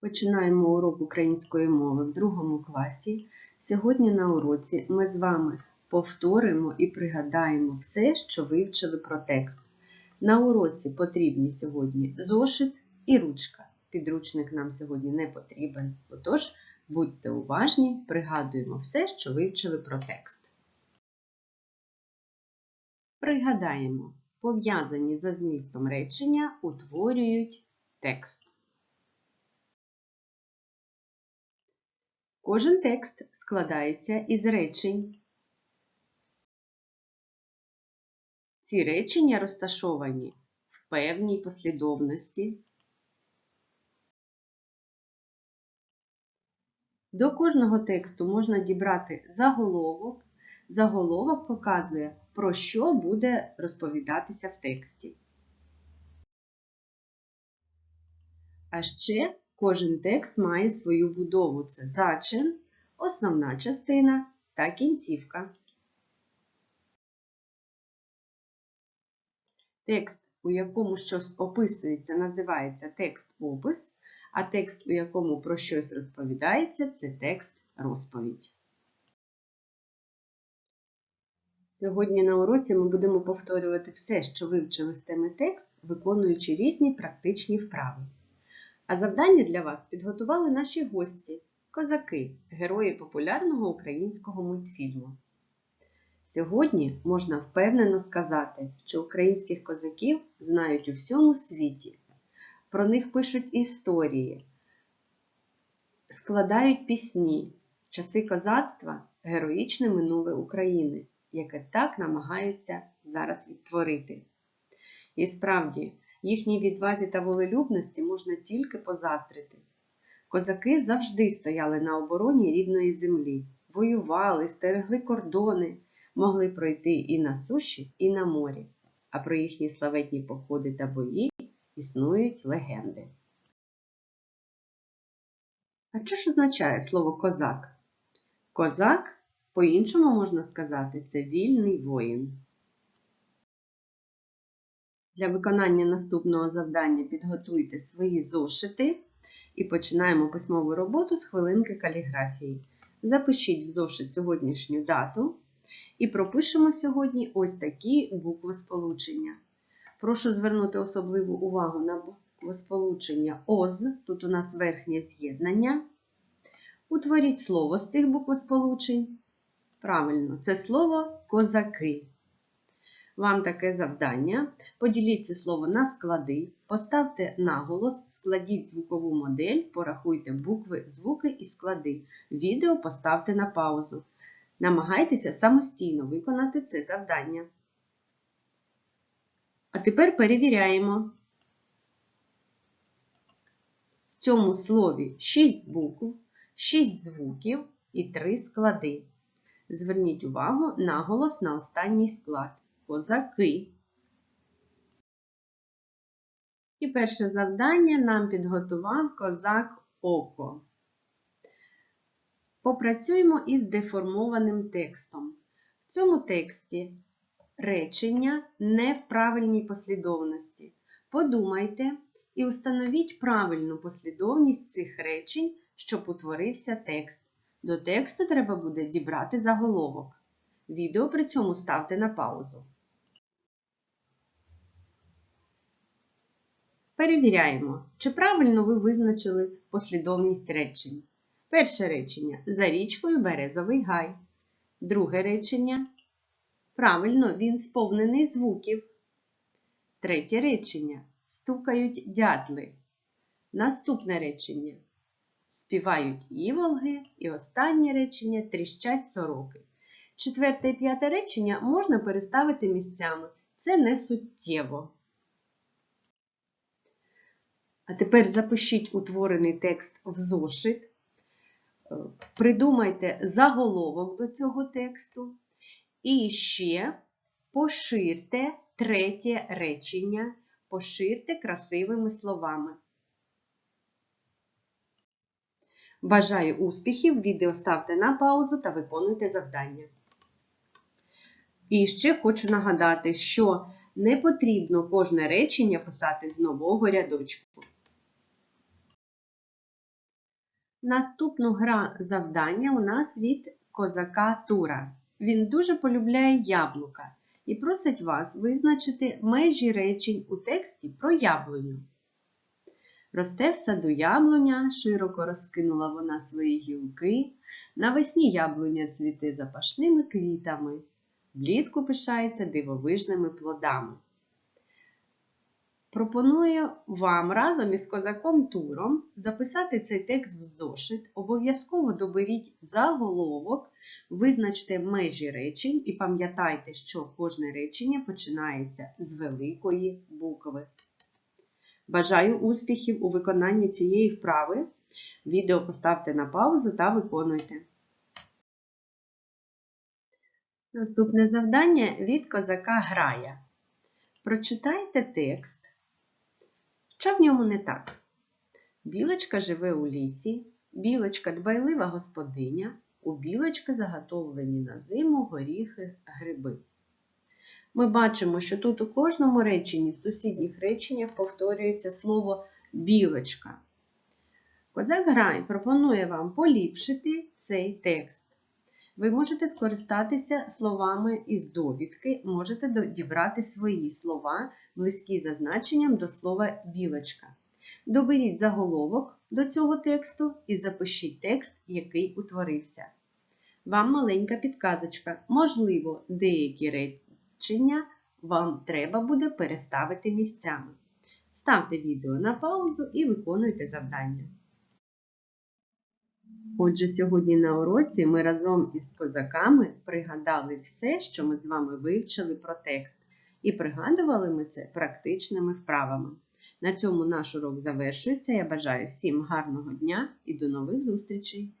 Починаємо урок української мови в другому класі. Сьогодні на уроці ми з вами повторимо і пригадаємо все, що вивчили про текст. На уроці потрібні сьогодні зошит і ручка. Підручник нам сьогодні не потрібен, отож будьте уважні, пригадуємо все, що вивчили про текст. Пригадаємо, пов'язані за змістом речення утворюють текст. Кожен текст складається із речень. Ці речення розташовані в певній послідовності. До кожного тексту можна дібрати заголовок. Заголовок показує, про що буде розповідатися в тексті. А ще Кожен текст має свою будову: це зачин, основна частина та кінцівка. Текст, у якому щось описується, називається текст-опис, а текст, у якому про щось розповідається, це текст-розповідь. Сьогодні на уроці ми будемо повторювати все, що вивчили з теми текст, виконуючи різні практичні вправи. А завдання для вас підготували наші гості, козаки, герої популярного українського мультфільму. Сьогодні можна впевнено сказати, що українських козаків знають у всьому світі. Про них пишуть історії, складають пісні, часи козацтва героїчне минуле України, яке так намагаються зараз відтворити. І справді, Їхній відвазі та волелюбності можна тільки позаздрити. Козаки завжди стояли на обороні рідної землі, воювали, стерегли кордони, могли пройти і на суші, і на морі, а про їхні славетні походи та бої існують легенди. А що ж означає слово козак? Козак, по-іншому можна сказати, це вільний воїн. Для виконання наступного завдання підготуйте свої зошити і починаємо письмову роботу з хвилинки каліграфії. Запишіть в зошит сьогоднішню дату і пропишемо сьогодні ось такі буквосполучення. Прошу звернути особливу увагу на буквосполучення ОЗ, тут у нас верхнє з'єднання. Утворіть слово з цих буквосполучень. Правильно, це слово козаки. Вам таке завдання. Поділіть це слово на склади, поставте наголос, складіть звукову модель, порахуйте букви, звуки і склади. Відео поставте на паузу. Намагайтеся самостійно виконати це завдання. А тепер перевіряємо. В цьому слові 6 букв, 6 звуків і 3 склади. Зверніть увагу наголос на останній склад козаки. І перше завдання нам підготував козак Око. Попрацюємо із деформованим текстом. В цьому тексті речення не в правильній послідовності. Подумайте і установіть правильну послідовність цих речень, щоб утворився текст. До тексту треба буде дібрати заголовок. Відео при цьому ставте на паузу. Перевіряємо, чи правильно ви визначили послідовність речень. Перше речення за річкою Березовий гай. Друге речення. Правильно, він сповнений звуків. Третє речення. Стукають дятли. Наступне речення. Співають іволги. І останнє речення тріщать сороки. Четверте і п'яте речення можна переставити місцями. Це не суттєво. А тепер запишіть утворений текст в зошит, е, придумайте заголовок до цього тексту. І ще поширте третє речення, поширте красивими словами. Бажаю успіхів! Відео ставте на паузу та виконуйте завдання. І ще хочу нагадати, що не потрібно кожне речення писати з нового рядочку. Наступну гра завдання у нас від козака Тура. Він дуже полюбляє яблука і просить вас визначити межі речень у тексті про яблуню. Росте в саду яблуня, широко розкинула вона свої гілки. Навесні яблуня цвіте запашними квітами, влітку пишається дивовижними плодами. Пропоную вам разом із козаком Туром записати цей текст в зошит. Обов'язково доберіть заголовок, визначте межі речень і пам'ятайте, що кожне речення починається з великої букви. Бажаю успіхів у виконанні цієї вправи. Відео поставте на паузу та виконуйте. Наступне завдання від козака Грая. Прочитайте текст. Що в ньому не так? Білочка живе у лісі, білочка дбайлива господиня, у білочки заготовлені на зиму горіхи, гриби. Ми бачимо, що тут у кожному реченні, в сусідніх реченнях повторюється слово білочка. Козак Грай пропонує вам поліпшити цей текст. Ви можете скористатися словами із довідки, можете дібрати свої слова, близькі за значенням до слова білочка. Доберіть заголовок до цього тексту і запишіть текст, який утворився. Вам маленька підказочка. Можливо, деякі речення вам треба буде переставити місцями. Ставте відео на паузу і виконуйте завдання. Отже, сьогодні на уроці ми разом із козаками пригадали все, що ми з вами вивчили про текст, і пригадували ми це практичними вправами. На цьому наш урок завершується. Я бажаю всім гарного дня і до нових зустрічей!